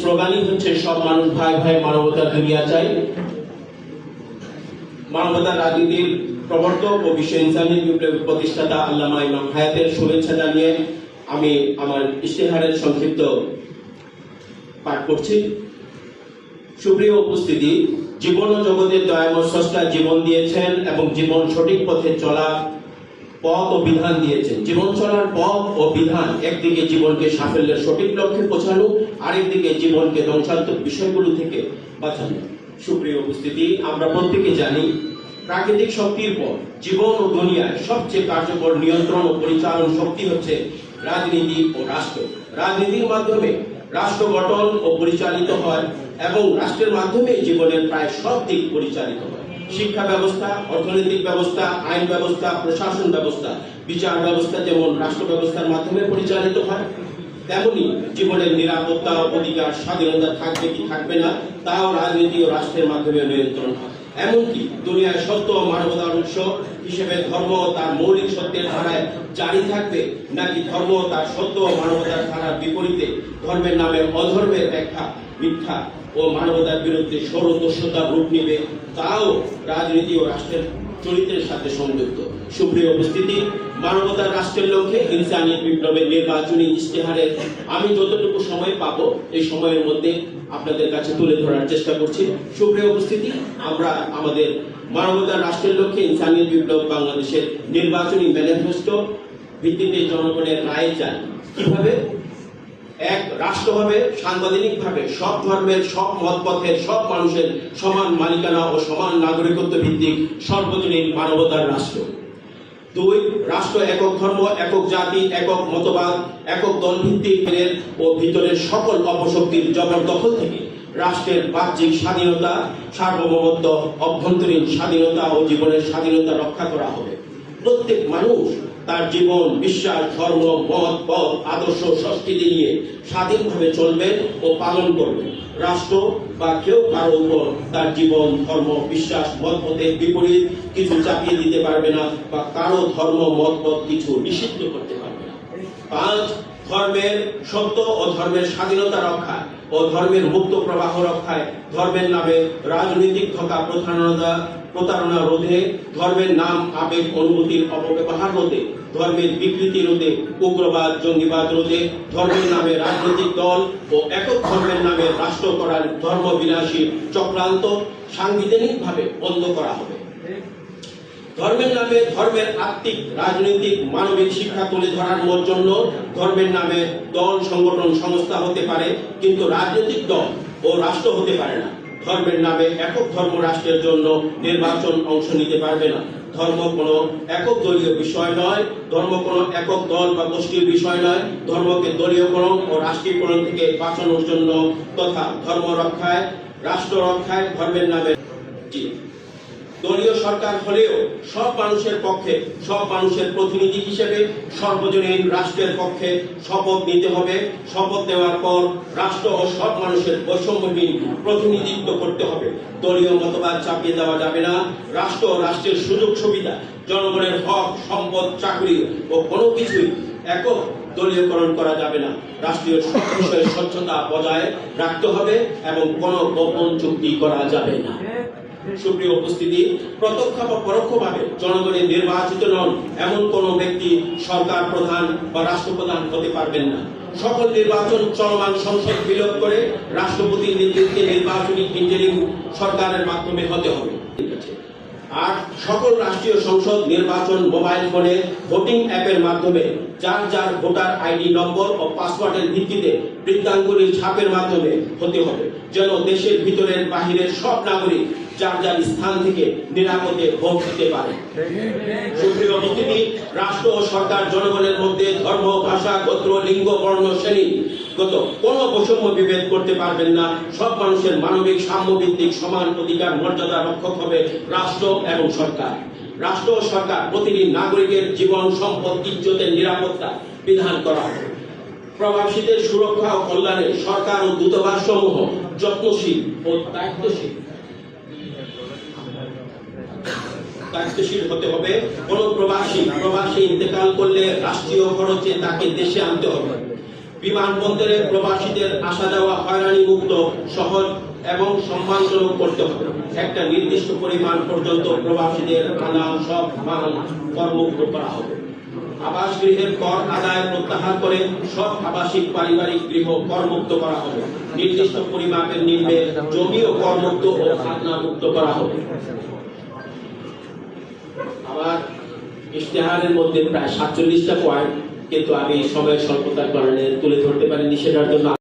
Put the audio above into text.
স্লোগানই হচ্ছে, সব মানুষ ভাই ভাই মানবতার দুনিয়া চাই। মানবতার রাজনীতির প্রবর্তক ও বিশ্ব ইনসানি বিপ্লবের প্রতিষ্ঠাতা আল্লামা ইমাম হায়াতের শুভেচ্ছা জানিয়ে আমি আমার ইশতেহারের সংক্ষিপ্ত পাঠ করছি। সুপ্রিয় উপস্থিতি, জীবন ও জগতের দয়াময় স্রষ্টা জীবন দিয়েছেন এবং জীবন সঠিক পথে চলা পথ ও বিধান দিয়েছেন। জীবন চলার পথ ও বিধান একদিকে জীবনকে সাফল্যের সঠিক লক্ষ্যে পৌঁছানো আরেকদিকে জীবনকে ধ্বংসাত্মক বিষয়গুলো থেকে বাঁচানো। সুপ্রিয় উপস্থিতি, আমরা প্রত্যেকে জানি, প্রাকৃতিক শক্তির পর জীবন ও দুনিয়ায় সবচেয়ে কার্যকর নিয়ন্ত্রণ ও পরিচালন শক্তি হচ্ছে রাজনীতি ও রাষ্ট্র। রাজনীতির মাধ্যমে রাষ্ট্র গঠন ও পরিচালিত হয় এবং রাষ্ট্রের মাধ্যমে জীবনের প্রায় সব দিক পরিচালিত হয়। শিক্ষা ব্যবস্থা, অর্থনৈতিক ব্যবস্থা, আইন ব্যবস্থা, প্রশাসন ব্যবস্থা, বিচার ব্যবস্থা যেমন রাষ্ট্র ব্যবস্থার মাধ্যমে পরিচালিত হয় তেমনি জীবনের নিরাপত্তা, অধিকার, স্বাধীনতা থাকবে কি থাকবে না, তাও রাজনীতি ও রাষ্ট্রের মাধ্যমে নিয়ন্ত্রণ এমনকি দুনিয়ার সত্য ও মানবতার উৎস হিসেবে ধর্ম তার মৌলিক সত্যের ধারায় জারি থাকবে, নাকি ধর্ম তার সত্য ও মানবতার ধারার বিপরীতে ধর্মের নামে অধর্মের ব্যাখ্যা, মিথ্যা ও মানবতার বিরুদ্ধে সৌরদস্যতার রূপ নিবে, তাও রাজনীতি ও রাষ্ট্রের চরিত্রের সাথে সংযুক্ত। সুপ্রিয় উপস্থিতি, মানবতার রাষ্ট্রের লক্ষ্যে ইনসানি বিপ্লবের নির্বাচনী ইশতেহারে আমি যতটুকু সময় পাবো, এই সময়ের মধ্যে আপনাদের কাছে তুলে ধরার চেষ্টা করছি। সুপ্রিয় উপস্থিতি, আমরা আমাদের মানবতার রাষ্ট্রের লক্ষ্যে ইনসানি বিপ্লব বাংলাদেশের নির্বাচনী ম্যানিফেস্টো ভিত্তিতে জনগণের রায় চাই। কীভাবে? রাষ্ট্র হবে সাংবিধানিক ভাবে সব ধর্মের, সব মতপথের, সব মানুষের সমান মালিকানা ও সমান নাগরিকত্ব ভিত্তিক সর্বজনীন মানবতার রাষ্ট্র। দুই, রাষ্ট্র একক ধর্ম, একক জাতি, একক মতবাদ, একক দল ভিত্তিক ও ভিতরের সকল অপশক্তির জবরদখল থেকে রাষ্ট্রের বাহ্যিক স্বাধীনতা, সার্বভৌমত্ব, অভ্যন্তরীণ স্বাধীনতা ও জীবনের স্বাধীনতা রক্ষা করা হবে। প্রত্যেক মানুষ তার জীবন, বিশ্বাস, ধর্ম, মত, পথ, আদর্শ, সংস্কৃতি নিয়ে স্বাধীনভাবে চলবেন ও পালন করবেন। রাষ্ট্র বা কেউ কারও উপর তার জীবন, ধর্ম, বিশ্বাস, মত পথের বিপরীত কিছু চাপিয়ে দিতে পারবে না বা কারও ধর্ম, মত পথ কিছু নিষিদ্ধ করতে পারবে না। পাঁচ, ধর্মের সত্য ও ধর্মের স্বাধীনতা রক্ষা। ও ধর্মের মুক্ত প্রবাহ রক্ষায়, ধর্মের নামে রাজনৈতিক থকা প্রতারণা প্রতারণা রোধে, ধর্মের নাম, আবেগ, অনুভূতির অপব্যবহার রোধে, ধর্মের বিকৃতি রোধে, উগ্রবাদ, জঙ্গিবাদ রোধে, ধর্মের নামে রাজনৈতিক দল ও একক ধর্মের নামে রাষ্ট্র করার ধর্ম বিনাশী চক্রান্ত সাংবিধানিকভাবে বন্ধ করা হবে। ধর্মের নামে ধর্মের আত্মিক, রাজনৈতিক, মানবিক শিক্ষা তুলে ধরার জন্য ধর্মের নামে দল, সংগঠন, সংস্থা হতে পারে, কিন্তু রাজনৈতিক দল ও রাষ্ট্র হতে পারে না। ধর্মের নামে একক ধর্ম রাষ্ট্রের জন্য নির্বাচন অংশ নিতে পারবে না। ধর্ম কোনো একক দলীয় বিষয় নয়, ধর্ম কোনো একক দল বা গোষ্ঠীর বিষয় নয়, ধর্মকে দলীয়করণ ও রাষ্ট্রীয়করণ থেকে বাঁচানোর জন্য তথা ধর্ম রক্ষায়, রাষ্ট্র রক্ষায় ধর্মের নামে দলীয় সরকার হলেও সব মানুষের পক্ষে, সব মানুষের প্রতিনিধি হিসেবে সর্বজনীন রাষ্ট্রের পক্ষে শপথ নিতে হবে। শপথ নেওয়ার পর রাষ্ট্র ও সব মানুষের বৈষম্যহীন প্রতিনিধিত্ব করতে হবে। দলীয় মতবাদ চাপিয়ে দেওয়া যাবে না। রাষ্ট্র রাষ্ট্রের সুযোগ সুবিধা, জনগণের হক, সম্পদ, চাকরি ও কোনো কিছুই একক দলীয়করণ করা যাবে না। রাষ্ট্রীয় সব বিষয়ে স্বচ্ছতা বজায় রাখতে হবে এবং কোনো গোপন চুক্তি করা যাবে না। সুপ্রিয় উপস্থিতি, প্রত্যক্ষ বা পরোক্ষভাবে জনগণের নির্বাচিত নন এমন কোন ব্যক্তি সরকার প্রধান বা রাষ্ট্রপ্রধান হতে পারবেন না সকল নির্বাচন চলমান সংসদ বিলোপ করে রাষ্ট্রপতির নেতৃত্বে নির্বাচনী ইঞ্জিনিয়ারিং সরকারের মাধ্যমে হতে হবে। আর সকল রাষ্ট্রীয় সংসদ নির্বাচন মোবাইল ফোনে ভোটিং অ্যাপের মাধ্যমে যার যার ভোটার আইডি, নম্বর ও পাসওয়ার্ডের ভিত্তিতে বৃত্তাঙ্গুলির ছাপের মাধ্যমে হতে হবে, যেন দেশের ভিতরের বাহিরের সব নাগরিক যার যার স্থান থেকে নিরাপদে ভোট দিতে পারে। রাষ্ট্র ও সরকার জনগণের মধ্যে ধর্ম, ভাষা, গোত্র, লিঙ্গ, বর্ণ, শ্রেণি গত বৈষম্য বিভেদ করতে পারবেন না। সব মানুষের মানবিক, সাম্যভিত্তিক, সমান অধিকার, মর্যাদা রক্ষক হবে রাষ্ট্র এবং সরকার। রাষ্ট্র ও সরকার প্রতিটি নাগরিকের জীবন, সম্পদ, ইজ্জতের নিরাপত্তা বিধান করা হবে। সুরক্ষা ও কল্যাণে সরকার ও দূতাবাস সমূহ যত্নশীল ও দায়িত্বশীল। দায়িত্বশীল হতে হবে। কোন প্রবাসী প্রবাসী ইন্তেকাল করলে রাষ্ট্রীয় খরচে তাকে দেশে আনতে হবে। বিমানবন্দরে প্রবাসীদের আসা যাওয়া হয়রানি মুক্ত সহজ এবং সম্মানজনক করতে হবে। একটা নির্দিষ্ট পরিমাণ পর্যন্ত প্রবাসীদের আনা সব মাল করমুক্ত করা হবে। আবাস গৃহের কর আদায় প্রত্যাহার করে সব আবাসিক পারিবারিক গৃহ করমুক্ত করা হবে। নির্দিষ্ট পরিমাপের নিম্নে জমিও করমুক্ত ও খাজনা মুক্ত করা হবে। আমার ইশতেহারের মধ্যে প্রায় সাতচল্লিশটা পয়েন্ট কিন্তু আমি সময়ের স্বল্পতার কারণে তুলে ধরতে পারিনি, সেটার জন্য